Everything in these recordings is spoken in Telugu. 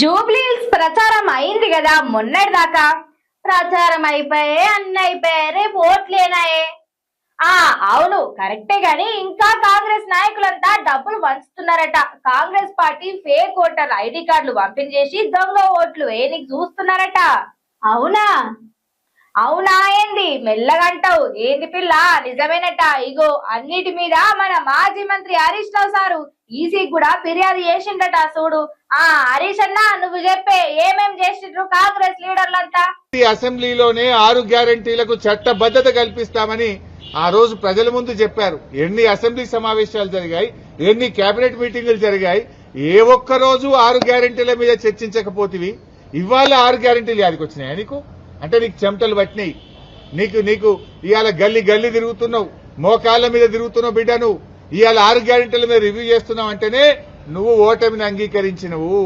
జూబ్లీస్ ప్రచారం అయింది కదా మొన్నటి దాకా. ప్రచారం అయిపోయే అన్ని అయిపోయాయి రేపు ఓట్లేనాయే ఆ అవును కరెక్టే గాని ఇంకా కాంగ్రెస్ నాయకులంతా డబ్బులు పంచుతున్నారట. Congress party fake voter ID కార్డులు పంపించేసి దొంగ ఓట్లు వేయనికి చూస్తున్నారట. అవునా? అవునా ఏంది? మెల్లగంటావు ఏంది పిల్ల? నిజమేనట. ఇగో అన్నిటి మీద మన మాజీ మంత్రి హరీష్ రావు సారు ఈసీ కూడా ఫిర్యాదు చేసిండట చూడు. ఆ హరీష్ అన్న నువ్వు చెప్పే ఏమేం చేసిండ్రు కాంగ్రెస్ లీడర్లంతా? ఈ అసెంబ్లీలోనే ఆరు గ్యారంటీలకు చట్టబద్ధత కల్పిస్తామని ఆ రోజు ప్రజల ముందు చెప్పారు. ఎన్ని అసెంబ్లీ సమావేశాలు జరిగాయి ఎన్ని కేబినెట్ మీటింగులు జరిగాయి ఏ ఒక్క రోజు ఆరు గ్యారంటీల మీద చర్చించకపోతివి. ఇవాళ ఆరు గ్యారంటీలు యాదికి వచ్చినాయా నీకు? అంటే నీకు చెమటలు పట్టినాయి. నీకు నీకు ఇవాళ గల్లి గల్లి తిరుగుతున్నావు. మోకాళ్ళ మీద తిరుగుతున్నావు బిడ్డ నువ్వు. ఇవాళ ఆరు గ్యారెంటీల మీద రివ్యూ చేస్తున్నావు అంటేనే నువ్వు ఓటమిని అంగీకరించినవు.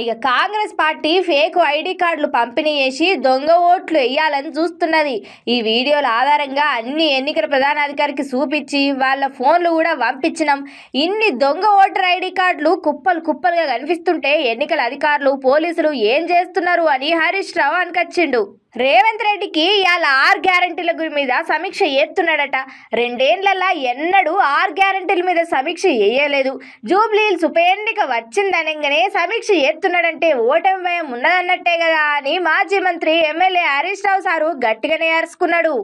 ఇక కాంగ్రెస్ పార్టీ ఫేక్ ఐడి కార్డులు పంపిణీ చేసి దొంగ ఓట్లు వేయాలని చూస్తున్నది. ఈ వీడియోల ఆధారంగా అన్ని ఎన్నికల ప్రధానాధికారికి చూపించి వాళ్ళ ఫోన్లు కూడా పంపించినాం. ఇన్ని దొంగ ఓటర్ ఐడి కార్డులు కుప్పలు కుప్పలుగా కనిపిస్తుంటే ఎన్నికల అధికారులు పోలీసులు ఏం చేస్తున్నారు అని హరీష్ రావు అనికొచ్చిండు రేవంత్ రెడ్డికి ఇవాళ ఆరు గ్యారంటీల గురి మీద సమీక్ష చేస్తున్నాడట రెండేళ్ళలో ఎన్నడూ ఆరు గ్యారంటీల మీద సమీక్ష చేయలేదు జూబ్లీల్స్ ఉప ఎన్నిక వచ్చిందనగానే సమీక్ష చేస్తున్నాడంటే ఓటమి భయం ఉన్నదన్నట్టే కదా అని మాజీ మంత్రి ఎమ్మెల్యే హరీష్ రావు సారు గట్టిగానే అరుచుకున్నాడు